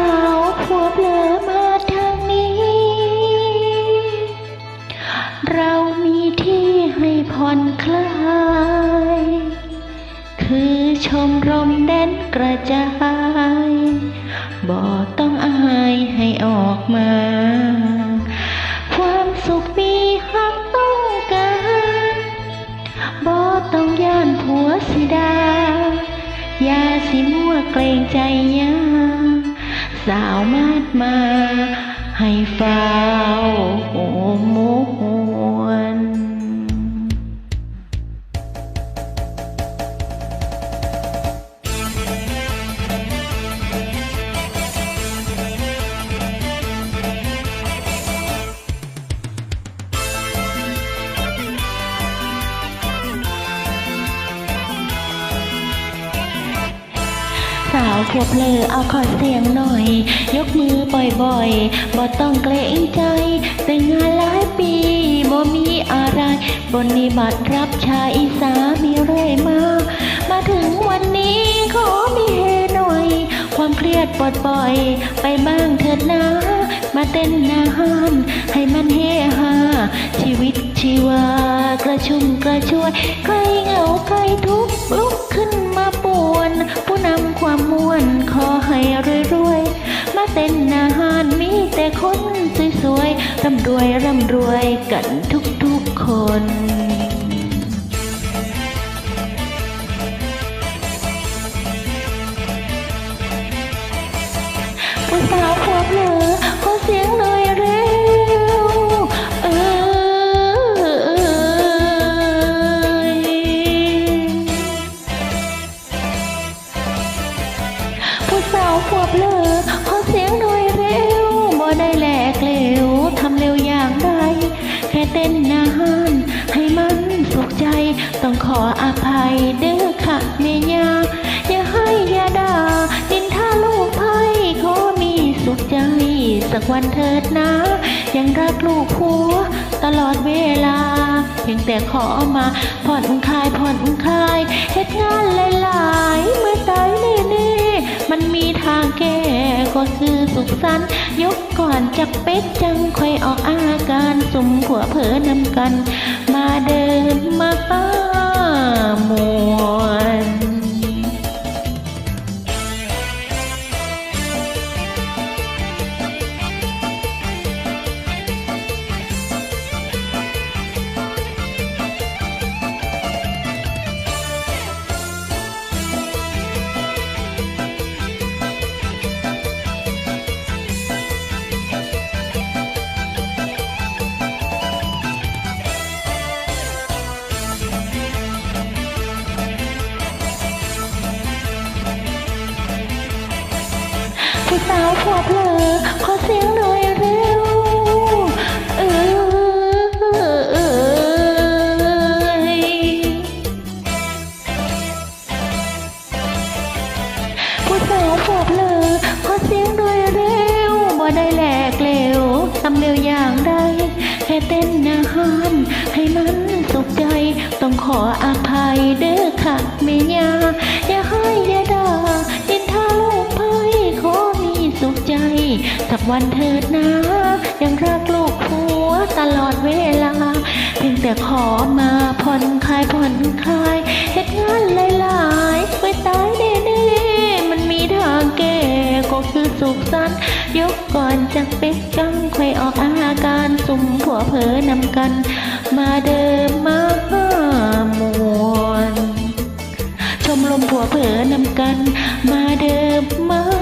าวขวบเผลอมาทางนี้ เรามีที่ให้ผ่อนคลาย คือชมรมแดนกระจายบอกต้องอายให้ออกมา ความสุขมีหักต้องการบ่ต้องย่านผัวสิดาอย่าสิมัวเกรงใจยา สาวมาด มาให้ฝ้าวโอมวนสาวพวกเลอเอาขอเสียงหน่อย ยกมือบ่อยๆบ่ต้องเกรงใจ แต่งานหลายปีบ่มีอะไร บนนิบัติรับชายสามีเรื่อยมา มาถึงวันนี้ขอมีเฮหน่อย ความเครียดปลดปล่อย ไปบ้างเถิดนะ มาเต้นหนาห้านให้มันเฮฮาชีวิตชีวากระชุ่มกระชวย ร่ำรวยร่ำรวยกันทุกๆคนผู้สาวพวกเหลือขอเสียงหน่อยเร็ว เออผู้สาวพวกเหลือขอเสียงหน่อย เต้นนานให้มันสุขใจ ต้องขออภัยเด้อค่ะเมียาอย่าให้ยาดาดินท่าลูกไพ่ขอมีสุขใจ สักวันเถิดนะ ยังรักลูกผัวตลอดเวลา เพียงแต่ขอมาผ่อนคลายผ่อนคลายเหตุงานหลายๆเมื่อตายแน่ มันมีทางแก้ก็คือสุขสันต์ยกก่อนจักเป็ดจังค่อยออกอาการสมผัวเผลอนำกัน มาเดินมาป้ามว ขอเสียงหน่อยเร็วเออเอยผู้สาวพวกเลอขอเสียงหน่อยเร็วบ่ได้แหลกเหลวทำเร็วอย่างใดแค่เต้นอาหารให้มันสุขใจต้องขออภัยเด้อค่ะเมียอย่าให้อย่าด่าดินทา วันเถิดนะ ยังรักลูกผัวตลอดเวลา เพียงแต่ขอมาผ่อนคลายผ่อนคลายเหตุงานหลายๆไปตายแน่ๆมันมีทางแก้ก็คือสุขสันต์ยกก่อนจากเป็กจังค่อยออกอาการสุ่มผัวเผลอนำกัน มาเดิมมาหามวนชมรมผัวเผลอนำกัน มาเดินมา